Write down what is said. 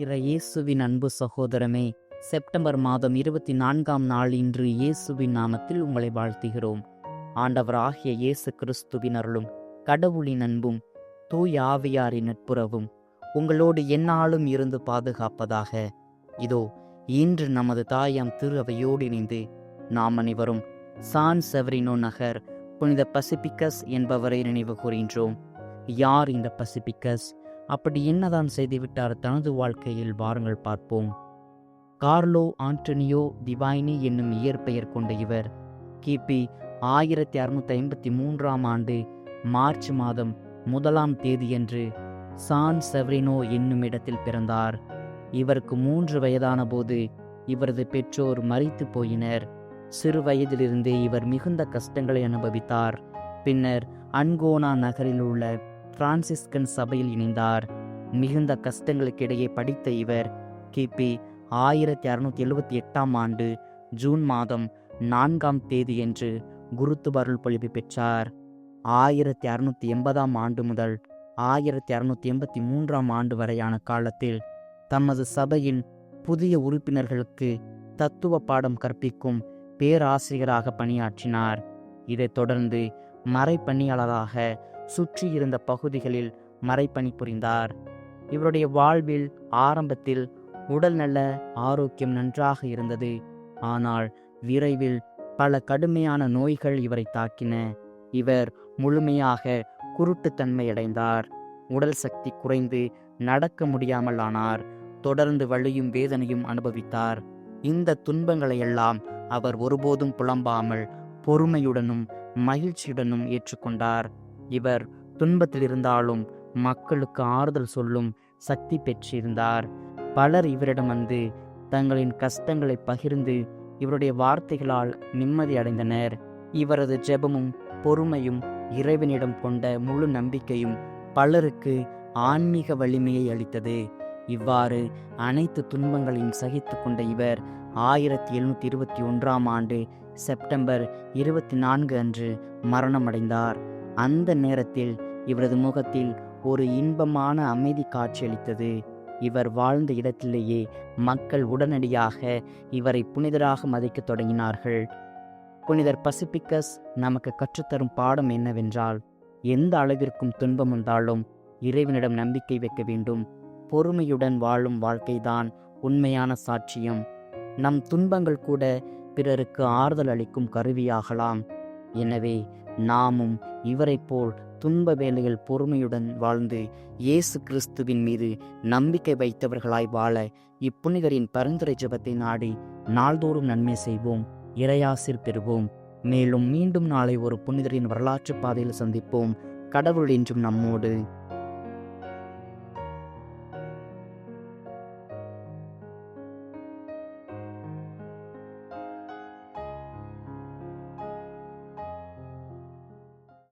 இறையேசுவின் அன்பு சகோதரமே செப்டம்பர் மாதம் இருபத்தி நான்காம் நாள் இன்று இயேசுவின் நாமத்தில் உங்களை வாழ்த்துகிறோம். ஆண்டவர் ஆகிய இயேசு கிறிஸ்துவின் அருளும் கடவுளின் அன்பும் தூய் ஆவியாரின் நட்புறவும் உங்களோடு எந்நாளும் இருந்து பாதுகாப்பதாக. இதோ இன்று நமது தாயாம் திரு அவையோடு இணைந்து நாம் அனைவரும் சான் செவரினோ நகர் புனித பசிபிக்கஸ் என்பவரை நினைவு கூறுகின்றோம் யார் இந்த பசிபிக்கஸ்? அப்படி என்னதான் செய்துவிட்டார் தனது வாழ்க்கையில் வாருங்கள் பார்ப்போம். கார்லோ ஆண்டனியோ டிவைனி என்னும் இயற்பெயர் கொண்ட இவர் கிபி ஆயிரத்தி அறுநூத்தி ஐம்பத்தி மூன்றாம் ஆண்டு மார்ச் மாதம் முதலாம் தேதியன்று சான் செவரினோ என்னும் இடத்தில் பிறந்தார். இவருக்கு மூன்று வயதான போது இவரது பெற்றோர் மறித்து போயினர். சிறு வயதிலிருந்தே இவர் மிகுந்த கஷ்டங்களை அனுபவித்தார். பின்னர் அன்கோனா நகரில் உள்ள பிரான்சிஸ்கன் சபையில் இணைந்தார். மிகுந்த கஷ்டங்களுக்கிடையே படித்த இவர் கிபி ஆயிரத்தி அறுநூத்தி எழுபத்தி எட்டாம் ஆண்டு ஜூன் மாதம் நான்காம் தேதியன்று குருத்துவருள் பொழிவு பெற்றார். ஆயிரத்தி அறுநூத்தி எண்பதாம் ஆண்டு முதல் ஆயிரத்தி அறுநூத்தி எண்பத்தி மூன்றாம் ஆண்டு வரையான காலத்தில் தமது சபையின் புதிய உறுப்பினர்களுக்கு தத்துவ பாடம் கற்பிக்கும் பேராசிரியராக பணியாற்றினார். இதைத் தொடர்ந்து மறைப்பணியாளராக சுற்றியிருந்த பகுதிகளில் மறைப்பணி புரிந்தார். இவருடைய வாழ்வில் ஆரம்பத்தில் உடல் நல்ல ஆரோக்கியம் நன்றாக இருந்தது. ஆனால் விரைவில் பல கடுமையான நோய்கள் இவரை தாக்கின. இவர் முழுமையாக குருட்டுத்தன்மையடைந்தார் உடல் சக்தி குறைந்து நடக்க முடியாமல் ஆனார். தொடர்ந்து வலியும் வேதனையும் அனுபவித்தார். இந்த துன்பங்களையெல்லாம் அவர் ஒருபோதும் புலம்பாமல் பொறுமையுடனும் மகிழ்ச்சியுடனும் ஏற்றுக்கொண்டார். இவர் துன்பத்தில் இருந்தாலும் மக்களுக்கு ஆறுதல் சொல்லும் சக்தி பெற்றிருந்தார். பலர் இவரிடம் வந்து தங்களின் கஷ்டங்களை பகிர்ந்து இவருடைய வார்த்தைகளால் நிம்மதி அடைந்தனர். இவரது ஜெபமும் பொறுமையும் இறைவனிடம் கொண்ட முழு நம்பிக்கையும் பலருக்கு ஆன்மீக வலிமையை அளித்தது. இவ்வாறு அனைத்து துன்பங்களையும் சகித்து கொண்ட இவர் ஆயிரத்தி எழுநூற்றி இருபத்தி ஒன்றாம் ஆண்டு செப்டம்பர் இருபத்தி நான்கு அன்று மரணமடைந்தார். அந்த நேரத்தில் இவரது முகத்தில் ஒரு இன்பமான அமைதி காட்சியளித்தது. இவர் வாழ்ந்த இடத்திலேயே மக்கள் உடனடியாக இவரை புனிதராக மதிக்கத் தொடங்கினார்கள். புனிதர் பசிபிக்கஸ் நமக்கு கற்றுத்தரும் பாடம் என்னவென்றால் எந்த அளவிற்கும் துன்பம் வந்தாலும் இறைவனிடம் நம்பிக்கை வைக்க வேண்டும். பொறுமையுடன் வாழும் வாழ்க்கைதான் உண்மையான சாட்சியம். நம் துன்பங்கள் கூட பிறருக்கு ஆறுதல் அளிக்கும் கருவியாகலாம். எனவே நாமும் இவரைப் போல் துன்ப வேலைகள் பொறுமையுடன் வாழ்ந்து இயேசு கிறிஸ்துவின் மீது நம்பிக்கை வைத்தவர்களாய் வாழ இப்புனிதரின் பரிந்துரை ஜபத்தை நாடி நாள்தோறும் நன்மை செய்வோம் இறையாசிர் பெறுவோம். மேலும் மீண்டும் நாளை ஒரு புனிதரின் வரலாற்று பாதையில் சந்திப்போம். கடவுள் என்றும் நம்மோடு.